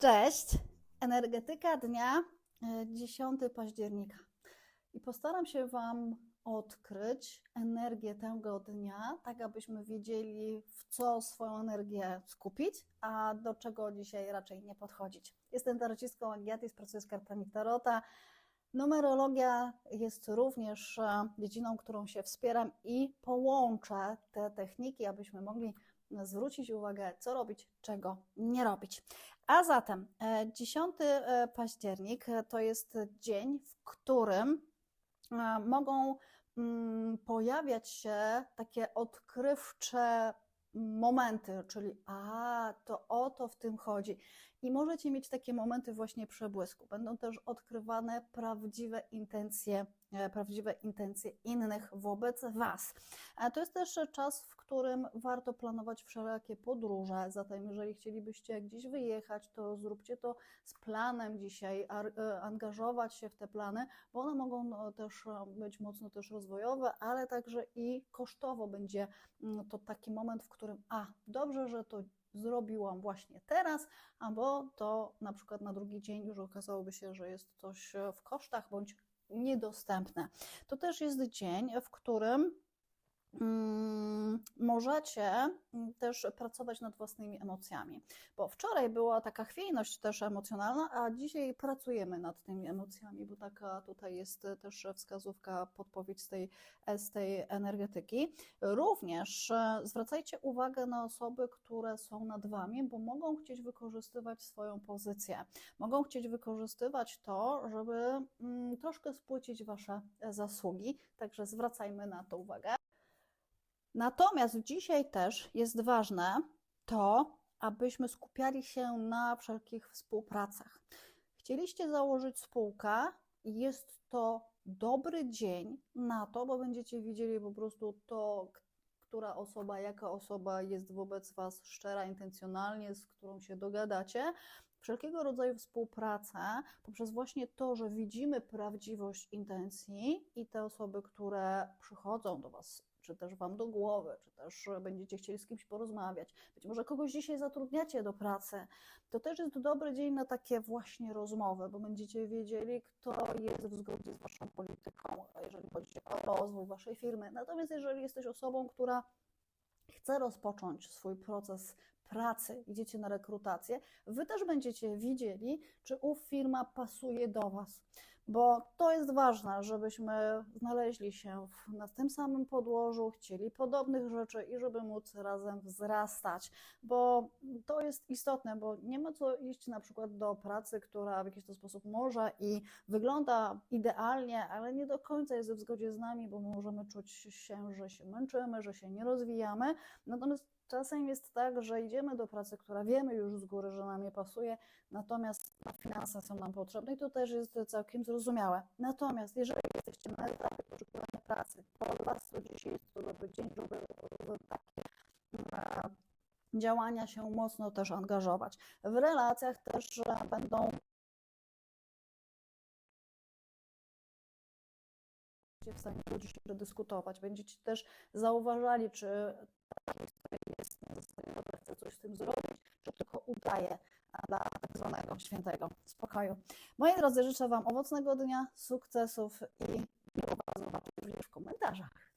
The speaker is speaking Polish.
Cześć! Energetyka dnia e, 10 października. I postaram się Wam odkryć energię tego dnia, tak abyśmy wiedzieli, w co swoją energię skupić, a do czego dzisiaj raczej nie podchodzić. Jestem tarotistką Agiatis, pracuję z kartami Tarota. Numerologia jest również e, dziedziną, którą się wspieram i połączę te techniki, abyśmy mogli zwrócić uwagę, co robić, czego nie robić. A zatem e, 10 e, październik e, to jest dzień, w którym e, mogą mm, pojawiać się takie odkrywcze momenty, czyli a, to o to w tym chodzi. I możecie mieć takie momenty właśnie przebłysku. Będą też odkrywane prawdziwe intencje, e, prawdziwe intencje innych wobec Was. To jest też czas, w którym warto planować wszelakie podróże. Zatem, jeżeli chcielibyście gdzieś wyjechać, to zróbcie to z planem dzisiaj, e, angażować się w te plany, bo one mogą no, też e, być mocno też rozwojowe, ale także i kosztowo będzie mm, to taki moment, w którym a, dobrze, że to zrobiłam właśnie teraz, albo to na przykład na drugi dzień już okazałoby się, że jest coś w kosztach bądź niedostępne. To też jest dzień, w którym możecie mm, też pracować nad własnymi emocjami, bo wczoraj była taka chwiejność też emocjonalna, a dzisiaj pracujemy nad tymi emocjami, bo taka tutaj jest też wskazówka, podpowiedź z tej, z tej energetyki. Również e, zwracajcie uwagę na osoby, które są nad wami, bo mogą chcieć wykorzystywać swoją pozycję, mogą chcieć wykorzystywać to, żeby mm, troszkę spłycić wasze zasługi, także zwracajmy na to uwagę. Natomiast dzisiaj też jest ważne to, abyśmy skupiali się na wszelkich współpracach. Chcieliście założyć spółkę, jest to dobry dzień na to, bo będziecie widzieli po prostu to, która osoba, jaka osoba jest wobec Was szczera, intencjonalnie, z którą się dogadacie. Wszelkiego rodzaju współpracę poprzez właśnie to, że widzimy prawdziwość intencji i te osoby, które przychodzą do Was, czy też Wam do głowy, czy też będziecie chcieli z kimś porozmawiać, być może kogoś dzisiaj zatrudniacie do pracy, to też jest dobry dzień na takie właśnie rozmowy, bo będziecie wiedzieli, kto jest w zgodzie z Waszą polityką, jeżeli chodzi o rozwój Waszej firmy. Natomiast jeżeli jesteś osobą, która chce rozpocząć swój proces pracy, idziecie na rekrutację, wy też będziecie widzieli, czy ów firma pasuje do Was. Bo to jest ważne, żebyśmy znaleźli się w, na tym samym podłożu, chcieli podobnych rzeczy i żeby móc razem wzrastać. Bo to jest istotne, bo nie ma co iść na przykład do pracy, która w jakiś to sposób może i wygląda idealnie, ale nie do końca jest w zgodzie z nami, bo możemy czuć się, że się męczymy, że się nie rozwijamy. Natomiast czasem jest tak, że idziemy do pracy, która wiemy już z góry, że nam nie pasuje, natomiast finanse są nam potrzebne i to też jest całkiem zrozumiałe. Natomiast jeżeli jesteście na etapie poszukiwania pracy, to Was to dzisiaj jest to dobry dzień, żeby takie e, działania się mocno też angażować. W relacjach też będą w stanie ludzi się przedyskutować. Będziecie też zauważali, czy tym zrobić, czy tylko udaje dla tak zwanego świętego spokoju. Moi drodzy, życzę Wam owocnego dnia, sukcesów i miło Was w komentarzach.